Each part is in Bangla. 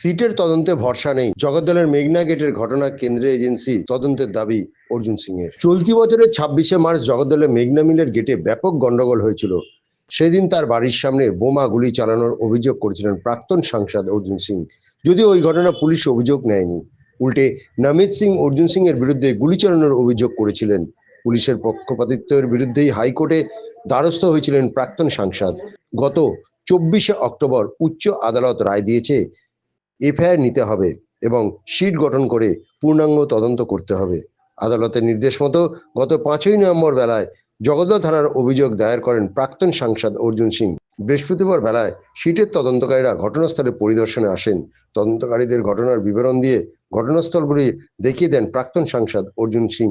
সিটের তদন্তে ভরসা নেই। জগদ্দলের মেঘনা গেটের ঘটনা কেন্দ্রীয় এজেন্সি তদন্তের দাবি অর্জুন সিং এর চলতি বছরের ছাব্বিশে মার্চ জগদ্দলের মেঘনা মিলের গেটে ব্যাপক গন্ডগোল হয়েছিল। সেদিন তার বাড়ির সামনে বোমা গুলি চালানোর অভিযোগ করেছিলেন প্রাক্তন সাংসদ অর্জুন সিং। যদিও ওই ঘটনা পুলিশ অভিযোগ নেয়নি। উল্টে নমিত সিং অর্জুন সিং এর বিরুদ্ধে গুলি চালানোর অভিযোগ করেছিলেন। পুলিশের পক্ষপাতিত্বের বিরুদ্ধেই হাইকোর্টে দ্বারস্থ হয়েছিলেন প্রাক্তন সাংসদ। গত চব্বিশে অক্টোবর উচ্চ আদালত রায় দিয়েছে এফআইআর নিতে হবে এবং সিট গঠন করে পূর্ণাঙ্গ তদন্ত করতে হবে। আদালতের নির্দেশ মতো গত পাঁচই নভেম্বর বেলায় জগদ্দল থানার অভিযোগ দায়ের করেন প্রাক্তন সাংসদ অর্জুন সিং। বৃহস্পতিবার বেলায় সিটের তদন্তকারীরা ঘটনাস্থলে পরিদর্শনে আসেন। তদন্তকারীদের ঘটনার বিবরণ দিয়ে ঘটনাস্থলগুলি দেখিয়ে দেন প্রাক্তন সাংসদ অর্জুন সিং।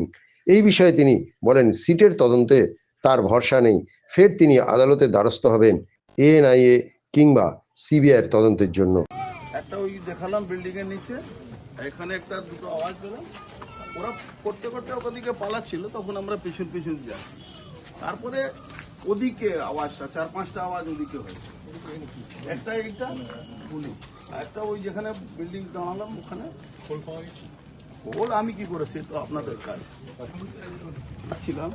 এই বিষয়ে তিনি বলেন সিটের তদন্তে তার ভরসা নেই। ফের তিনি আদালতে দ্বারস্থ হবেন এএনআইএ কিংবা সিবিআইয়ের তদন্তের জন্য। একটা ওই দেখালাম বিল্ডিং এর নিচে। এখানে একটা দুটো আওয়াজ পেলাম। ওরা করতে করতে ওদিকে দিকে পালাচ্ছিল, তখন আমরা পিছন পিছন যাই তারপরে ওদিকে আওয়াজটা, চার পাঁচটা আওয়াজ ওদিকে হয়েছে। একটা এইটা গুলি একটা ওই যেখানে বিল্ডিং দাঁড়ালাম ওখানে। খোল আমি কি করেছি তো আপনাদের কাজ। ছিলাম।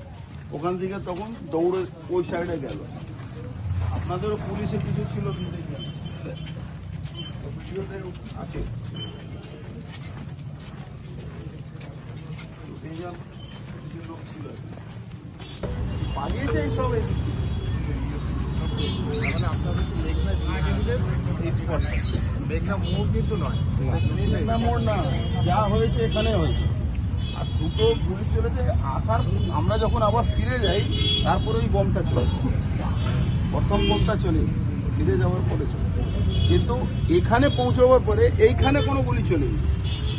ওখান থেকে তখন দৌড়ে ওই সাইডে গেল। আপনাদেরও পুলিশের কিছু ছিল ভিডিওতে আছে। লোক ছিল। পালিয়েছে এই সব মানে আপনাদের মেঘনা এই স্পটটা মেঘনা মোড় কিন্তু নয়। মেঘনা মোড় না যা হয়েছে এখানে হয়েছে। আর দুটো গুলি চলেছে আসার আমরা যখন আবার ফিরে যাই তারপরে ওই বমটা চলেছে প্রথম বমটা চলে ফিরে যাওয়ার পরে চলে। কিন্তু এখানে পৌঁছাবার পরে এইখানে কোনো গুলি চলেনি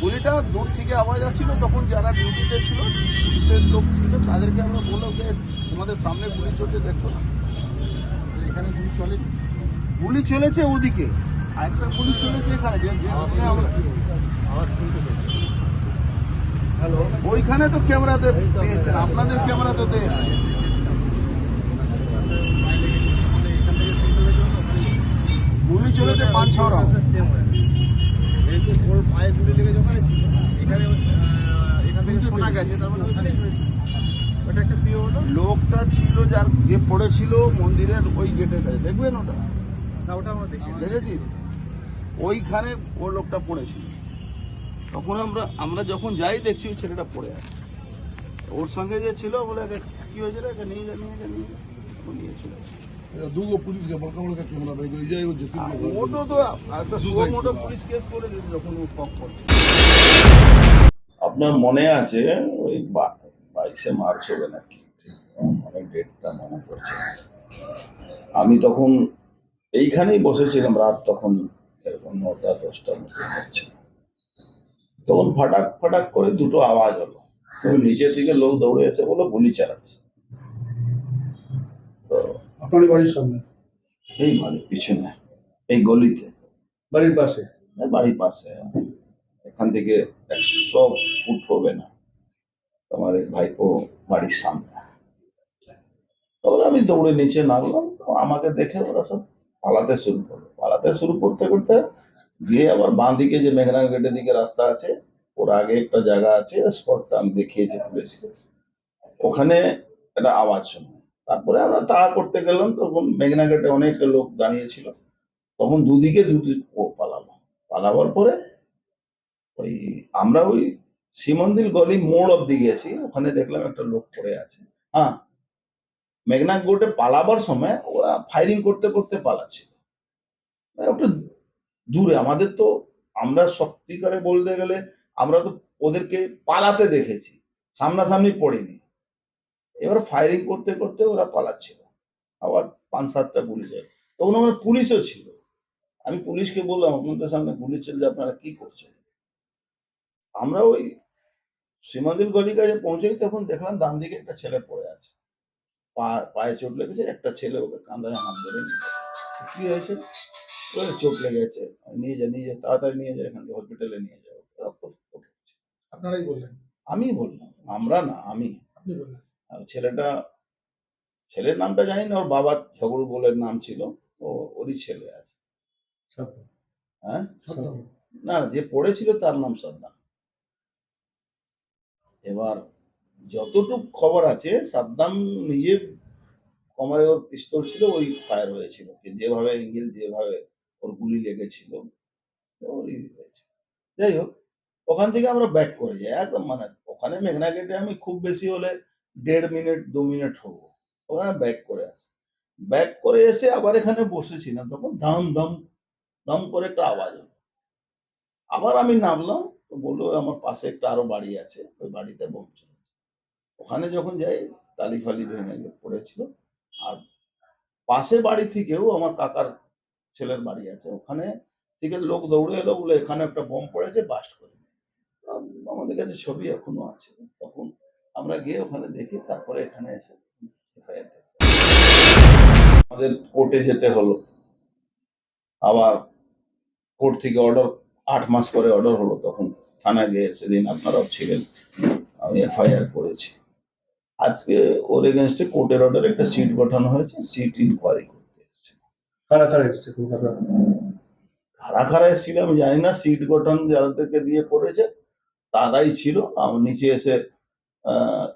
গুলিটা দূর থেকে আওয়াজ আসছিল তখন যারা ডিউটিতে ছিল পুলিশের লোক ছিল তাদেরকে আমরা বললাম যে তোমাদের সামনে গুলি চলছে দেখো না? এখানে গুলি চলে গুলি চলেছে ওদিকে। আর একটা গুলি চলেছে এখানে যে আমরা হ্যালো ওইখানে তো ক্যামেরাতে পেয়েছেন আপনাদের ক্যামেরাতে তো এসছে। গুলি চলেছে পাঁচ ছ রাউন্ড এই তো ওর পায়ে গুলি লেগে ওখানে এখানে এখান থেকে শোনা গেছে তার মানে ওখানে ওটা একটা প্রিয় হলো। লোকটা ছিল যার যে পড়েছিল মন্দিরের ওই গেটের কাছে। দেখবেন ওটা? না ওটা আমরা দেখি দেখেছিস ওইখানে ও লোকটা পড়েছিল। তখন আমরা আমরা যখন যাই দেখছি ওই ছেলেটা পড়ে আছে। ওর সঙ্গে যে ছিল বলে কি হয়েছে রে? একে নিয়ে যা নিয়ে যা নিয়ে নিয়ে চলে দুগো পুলিশকে বলকামলকে ক্যামেরা বের করে যাই ও যেতে ওটো তো একটা সুপার মোটো পুলিশ। কেস করে দিল যখন ও পক আপনার মনে আছে ওই বাইশে মার্চ হবে নাকি? অনেক ডেটটা মনে পড়ছে। আমি তখন এইখানেই বসেছিলাম রাত তখন এরকম নটা দশটার মতো হচ্ছে। তখন ফাটাক ফাটাক করে দুটো আওয়াজ হলো। নিচে থেকে লোক দৌড়ে এসে বলো গুলি চালাচ্ছে। তো আপনার বাড়ির সামনে। এই মানে পিছনে এই গলিতে। বাড়ির পাশে? এই বাড়ির পাশে। এখান থেকে একশো ফুট হবে না। তোমার এই ভাইপো বাড়ির সামনে। তখন আমি দৌড়ে নিচে নামলাম তো আমাকে দেখে ওরা সব পালাতে শুরু করল। পালাতে শুরু করতে করতে গিয়ে আবার বাঁ দিকে যে মেঘনা গেটের দিকে রাস্তা আছে ওর আগে একটা জায়গা আছে স্পটটা আমি দেখিয়েছি পুলিশকে। ওখানে একটা আওয়াজ শুনলাম। তারপরে আমরা তাড়া করতে গেলাম, তখন মেঘনা গেটে অনেক লোক দাঁড়িয়েছিল। তখন দুদিকে দুদিক ও পালালো। পালাবার পরে ওই আমরা ওই শ্রীমন্দির গলি মোড় অব্দি গেছি ওখানে দেখলাম একটা লোক পড়ে আছে। হ্যাঁ মেঘনা গোটে পালাবার সময় ওরা ফায়ারিং করতে করতে পালাচ্ছিল মানে একটু দূরে, আমাদের তো আমরা সত্যিকারে বলতে গেলে আমরা তো ওদেরকে পালাতে দেখেছি, সামনাসামনি পড়িনি। এবার ফায়ারিং করতে করতে ওরা পালাচ্ছিল। আবার পাঁচ সাতটা গুলি যায়। তখন আমার পুলিশও ছিল। আমি পুলিশকে বললাম আপনাদের সামনে গুলি চলছে আপনারা কি করছেন? আমরা ওই সীমাদির গলি কাছে পৌঁছেই তখন দেখলাম ডান দিকে একটা ছেলে পড়ে আছে। পা পায়ে চোট লেগেছে একটা ছেলে ওকে কাঁধায় হাত ধরে নিয়েছে। কি হয়েছে? ওই চোট লেগেছে। নিয়ে যা নিয়ে যা তাড়াতাড়ি নিয়ে যায় এখান থেকে হসপিটালে নিয়ে যাও রক্ত আপনারাই বললেন? আমি বললাম। আমরা না আমি। আপনি বললেন? ছেলেটা ছেলের নামটা জানি না ওর বাবার ঝগড়ু বলের নাম ছিল ও ওরই ছেলে আছে। হ্যাঁ? না যে পড়েছিল তার নাম সাদ্দাম। এবার যতটুক খবর আছে সাদ্দাম নিজে কমারে ওর পিস্তল ছিল ওই ফায়ার হয়েছিল। যেভাবে ইঞ্জিল যেভাবে ওর গুলি লেগেছিল ওরই হয়েছে। যাই হোক ওখান থেকে আমরা ব্যাক করে যাই। একদম মানে ওখানে মেঘনা গেটে আমি খুব বেশি হলে দেড় মিনিট দু মিনিট হব ওখানে ব্যাক করে আসি। ব্যাক করে এসে আবার এখানে বসেছিলাম তখন ধাম ধাম ধাম করে একটা আওয়াজ হলো। আবার আমি নামলাম তো বলল আমার পাশে একটা আরও বাড়ি আছে ওই বাড়িতে বোম চলেছে ওখানে যখন যাই টালি ফালি ভেঙে পড়েছিল। আর পাশের বাড়ি থেকেও আমার কাকার ছেলের বাড়ি আছে ওখানে থেকে লোক দৌড়ে এলো বলে এখানে একটা বোম পড়েছে বাস্ট করে আম, আমাদের কাছে ছবি এখনও আছে। তখন আমরা গিয়ে ওখানে দেখি তারপরে এখানে এসে। আমাদের কোর্টে যেতে হলো। আবার কোর্ট থেকে অর্ডার আট মাস পরে অর্ডার হলো তখন থানায় গিয়ে সেদিন আপনারাও ছিলেন। আমি এফআইআর করেছি। আজকে ওর এগেনস্টে কোর্টের অর্ডার একটা সিট গঠন হয়েছে সিট ইনকোয়ারি করতে এসছে। কারা কারা এসছে কারা কারা এসেছিল আমি জানি না। সিট গঠন যাদেরকে দিয়ে করেছে তারাই ছিল। আমার নিচে এসে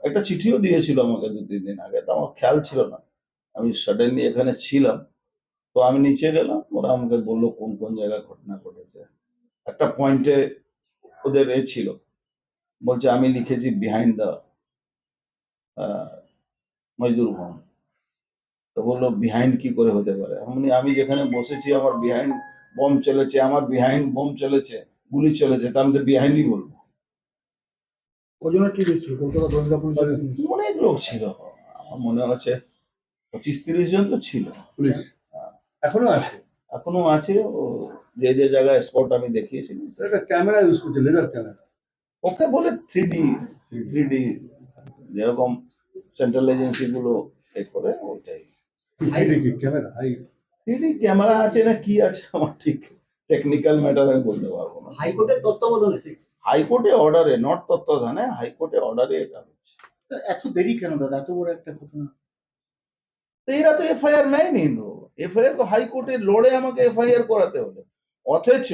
একটা চিঠিও দিয়েছিল আমাকে দু, তিন দিন আগে, তো আমার খেয়াল ছিল না। আমি সাডেনলি এখানে ছিলাম। তো আমি নিচে গেলাম, ওরা আমাকে বলল কোন কোন জায়গায় ঘটনা ঘটেছে। একটা পয়েন্টে ওদের এ ছিল। বলছে, আমি লিখেছি বিহাইন্ড দ্য মজদুর হোম তো বলল বিহাইন্ড কি করে হতে পারে? আমি আমি যেখানে বসেছি, আমার বিহাইন্ড বম চলেছে, আমার বিহাইন্ড বম চলেছে, গুলি চলেছে তা আমি তো বিহাইন্ডই বলব। কজনের কি এসেছিল কলকাতা গোয়েন্দা পুলিশ অনেক লোক ছিল। আমার মনে হচ্ছে পঁচিশ তিরিশ জন তো ছিল। পুলিশ? এখনও আছে? এখনও আছে। ও যে যে জায়গায় স্পট আমি দেখিয়েছি। ক্যামেরা ইউজ করছে লেজার ক্যামেরা। ওকে বলে থ্রি ডি থ্রি ডি যেরকম সেন্ট্রাল এজেন্সি গুলো এ করে ওইটাই। Camera? High three D camera আছে না কি আছে? আমার ঠিক টেকনিক্যাল ম্যাটার আমি বলতে পারব না। হাইকোর্টের তত্ত্বাবধানে হাইকোর্টে অর্ডারে নট তত্ত্বাবধানে হাইকোর্টে অর্ডারে এটা হচ্ছে। এত দেরি কেন দাদা? এত বড় একটা ঘটনা। তো এরা তো এফআইআর নেয়নি এফআইআর তো হাইকোর্টে লড়ে আমাকে এফআইআর করাতে হলো। অথচ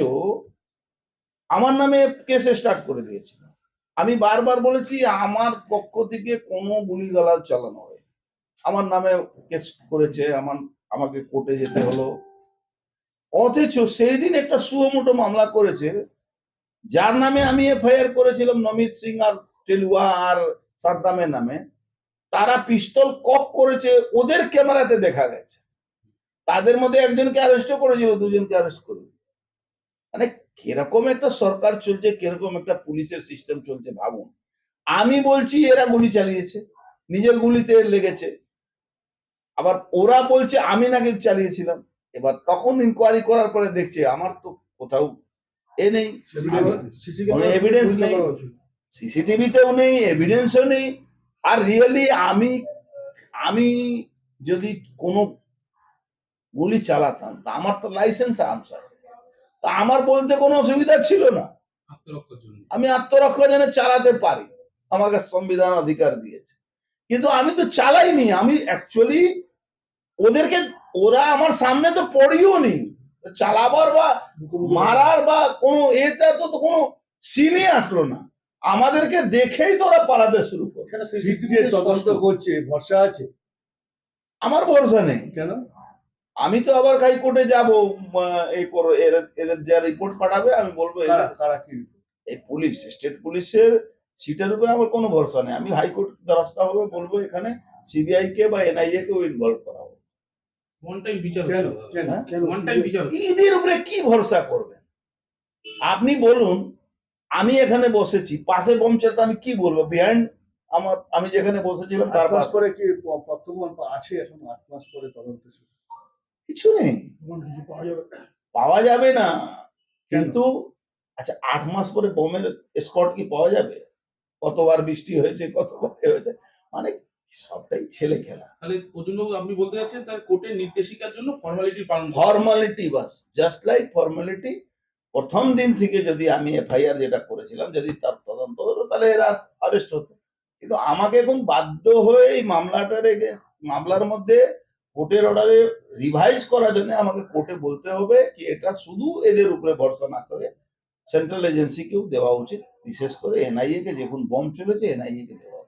আমার নামে কেস স্টার্ট করে দিয়েছিল। আমি বারবার বলেছি আমার পক্ষ থেকে কোনো গুলিগালার চালানো হয় আমার নামে কেস করেছে আমার আমাকে কোর্টে যেতে হলো। অথচ সেই দিন একটা সুমোটো মামলা করেছে যার নামে আমি এফআইআর করেছিলাম, নমিত সিং আর টেলুয়া আর সাদ্দামের নামে, তারা পিস্তল কক করেছে, ওদের ক্যামেরাতে দেখা গেছে। তাদের মধ্যে একজনকে অ্যারেস্টও করেছিল, দুজনকে অ্যারেস্ট করে। মানে কীরকম একটা সরকার চলছে, কীরকম একটা পুলিশের সিস্টেম চলছে ভাবুন। আমি বলছি, এরা গুলি চালিয়েছে, নিজের গুলিতে লেগেছে। আবার ওরা বলছে, আমি নাকি চালিয়েছিলাম। এবার তখন ইনকোয়ারি করার পরে দেখছে, আমার তো কোথাও এ নেই। সিসি নেই। সিসিটিভিতেও নেই এভিডেন্সও নেই। আর রিয়েলি আমি আমি যদি কোনো গুলি চালাতাম তা আমার তো লাইসেন্স আর্মস আছে। তা আমার বলতে কোনো অসুবিধা ছিল না। আমি আত্মরক্ষার জন্য চালাতে পারি। আমাকে সংবিধান অধিকার দিয়েছে। কিন্তু আমি তো চালাইনি। আমি অ্যাকচুয়ালি ওদেরকে ওরা আমার সামনে তো পড়িও নি। চালাবার বা মারার বা কোনো এটা তো তো কোনো সিনে আসলো না। আমাদেরকে দেখেই তো ওরা পালাতে শুরু করে তদন্ত করছে ভরসা আছে। আমার ভরসা নেই। কেন? আমি তো আবার হাইকোর্টে যাব এই করো এদের যা রিপোর্ট পাঠাবে আমি বলব কারা কি এই পুলিশ স্টেট পুলিশের সিটের উপরে আমার কোনো ভরসা নেই। আমি হাইকোর্ট দ্বারস্থ হবে বলব এখানে। সিবিআই কে বা এনআইএ কেও ইনভলভ করা হবে। কেন? হ্যাঁ? উপরে কি ভরসা করবেন? আপনি বলুন আমি এখানে বসেছি পাশে বোম চলতে আমি কি বলব? বিহাইন্ড আমার আমি যেখানে বসেছিলাম তার পাশে। পরে কি প- আছে এখন? আট মাস পরে তদন্ত কিছু নেই। পাওয়া যাবে। পাওয়া যাবে না। কিন্তু আচ্ছা আট মাস পরে বোমের স্পট কি পাওয়া যাবে? কতবার বৃষ্টি হয়েছে কতবার হয়েছে? মানে সবটাই ছেলে খেলা। তাহলে অর্জুনবাবু আপনি বলতে যাচ্ছেন তার কোর্টের নির্দেশিকার জন্য ফর্মালিটি পালন ফর্মালিটি বাস জাস্ট লাইক ফর্মালিটি প্রথম দিন থেকে যদি আমি এফআইআর যেটা করেছিলাম যদি তার তদন্ত হতো তাহলে এরা অ্যারেস্ট হতো। কিন্তু আমাকে এখন বাধ্য হয়ে এই মামলাটার মামলার মধ্যে কোর্টের অর্ডারে রিভাইজ করার জন্য আমাকে কোর্টে বলতে হবে কি এটা শুধু এদের উপরে ভরসা না করে সেন্ট্রাল এজেন্সিকেও দেওয়া উচিত। বিশেষ করে এনআইএ কে যখন বম চলেছে এনআইএ কে দেওয়া